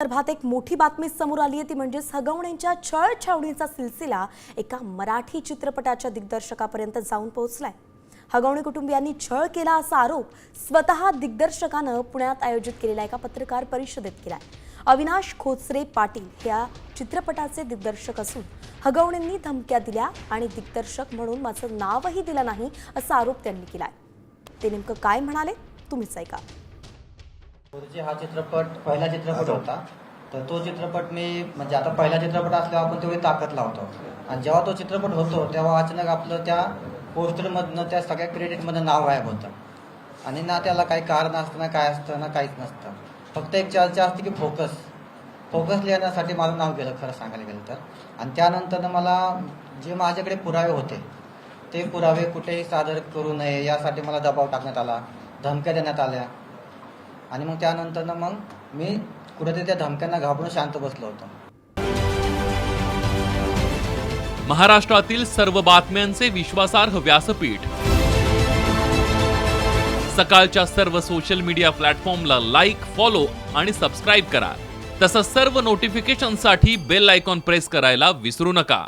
संदर्भात एक मोठी बातमी समोर आली आहे ती म्हणजे सगवण्यांच्या छळ छावणीचा सिलसिला एका मराठी चित्रपटाच्या दिग्दर्शकापर्यंत जाऊन पोहोचलाय. हगवणी कुटुंबियांनी छळ केला असा आरोप स्वतः दिग्दर्शकानं पुण्यात आयोजित केलेल्या एका पत्रकार परिषदेत केलाय. अविनाश खोचरे पाटील या चित्रपटाचे दिग्दर्शक असून हगवणींनी धमक्या दिल्या आणि दिग्दर्शक म्हणून माझं नावही दिलं नाही असा आरोप त्यांनी केलाय. ते नेमकं काय म्हणाले तुम्हीच ऐका. गुरुजी हा चित्रपट पहिला चित्रपट होता. तर तो चित्रपट मी म्हणजे आता पहिला चित्रपट असल्यावर आपण तेवढी ताकद लावतो. आणि जेव्हा तो चित्रपट होतो तेव्हा अचानक आपलं त्या पोस्टरमधनं त्या सगळ्या क्रेडिटमधनं नाव गायब होतं. आणि ना त्याला काही कारण असतं ना काय असतं ना काहीच नसतं. फक्त एक चर्चा असते की फोकस फोकस लिहिण्यासाठी माझं नाव गेलं खरं सांगायला गेलं तर. आणि त्यानंतर मला जे माझ्याकडे पुरावे होते ते पुरावे कुठेही सादर करू नये यासाठी मला दबाव टाकण्यात आला धमक्या देण्यात आल्या. आणि मग त्यानंतर मग मी कुठेतरी त्या धमक्यांना घाबरून शांत बसलो होतो. महाराष्ट्रातील सर्व बातम्यांचे विश्वासार्ह व्यासपीठ. सकाळच्या सर्व सोशल मीडिया प्लॅटफॉर्मला लाईक फॉलो आणि सबस्क्राईब करा. तसंच सर्व नोटिफिकेशनसाठी बेल आयकॉन प्रेस करायला विसरू नका.